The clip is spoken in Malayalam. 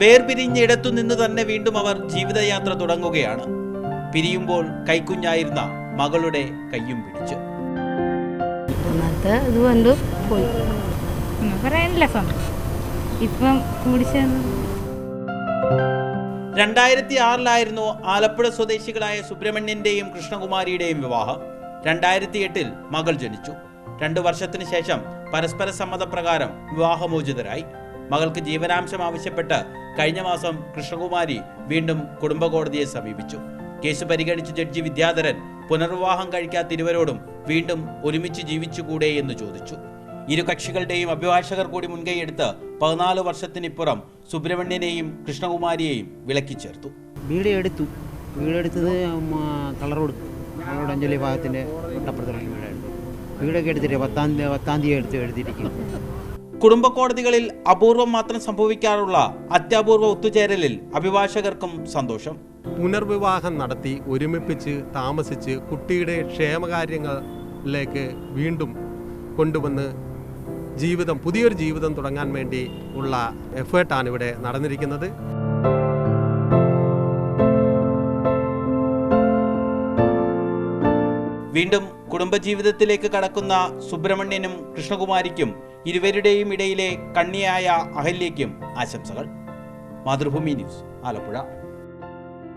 വേർപിരിഞ്ഞിടത്തു നിന്ന് തന്നെ വീണ്ടും അവർ ജീവിതയാത്ര തുടങ്ങുകയാണ്. പിരിയുമ്പോൾ കൈക്കുഞ്ഞായിരുന്ന മകളുടെ കയ്യും പിടിച്ചു. പോയി. പറയാനില്ല ഇപ്പം കൂടിച്ചേർന്ന് രണ്ടായിരത്തി ആറിലായിരുന്നു ആലപ്പുഴ സ്വദേശികളായ സുബ്രഹ്മണ്യന്റെയും കൃഷ്ണകുമാരിയുടെയും വിവാഹം. രണ്ടായിരത്തി എട്ടിൽ മകൾ ജനിച്ചു. രണ്ടു വർഷത്തിന് ശേഷം പരസ്പര സമ്മതപ്രകാരം വിവാഹമോചിതരായി. മകൾക്ക് ജീവനാംശം ആവശ്യപ്പെട്ട് കഴിഞ്ഞ മാസം കൃഷ്ണകുമാരി വീണ്ടും കുടുംബ കോടതിയെ സമീപിച്ചു. കേസ് പരിഗണിച്ച ജഡ്ജി വിദ്യാധരൻ പുനർവിവാഹം കഴിക്കാത്ത ഇരുവരോടും വീണ്ടും ഒരുമിച്ച് ജീവിച്ചുകൂടെ എന്ന് ചോദിച്ചു. ഇരു കക്ഷികളുടെയും അഭിഭാഷകർ കൂടി മുൻകൈയെടുത്ത് പതിനാല് വർഷത്തിനിപ്പുറം സുബ്രഹ്മണ്യനെയും കൃഷ്ണകുമാരിയെയും വിളക്കി ചേർത്തു. വീടെടുത്തു. വീഡിയോ കളറോട് റോഡ് അഞ്ജലി ഭാഗത്തിന്റെ തൊട്ടപ്പുറത്തുള്ള വീടായിരുന്നു. വീടൊക്കെ എടുത്തിട്ട് പത്താം പത്താം തീയതി എടുത്ത് എഴുതിയിരിക്കുന്നു. കുടുംബ കോടതികളിൽ അപൂർവം മാത്രം സംഭവിക്കാറുള്ള അത്യപൂർവ ഒത്തുചേരലിൽ അഭിഭാഷകർക്കും സന്തോഷം. പുനർവിവാഹം നടത്തി ഒരുമിപ്പിച്ച് താമസിച്ച് കുട്ടിയുടെ ക്ഷേമകാര്യങ്ങളിലേക്ക് വീണ്ടും കൊണ്ടുവന്ന് ജീവിതം പുതിയൊരു ജീവിതം തുടങ്ങാൻ വേണ്ടി ഉള്ള എഫേർട്ടാണ് ഇവിടെ നടന്നിരിക്കുന്നത്. വീണ്ടും കുടുംബജീവിതത്തിലേക്ക് കടക്കുന്ന സുബ്രഹ്മണ്യനും കൃഷ്ണകുമാരിക്കും ഇരുവരുടെയും ഇടയിലെ കണ്ണിയായ അഹല്യയ്ക്കും ആശംസകൾ. മാതൃഭൂമി ന്യൂസ് ആലപ്പുഴ.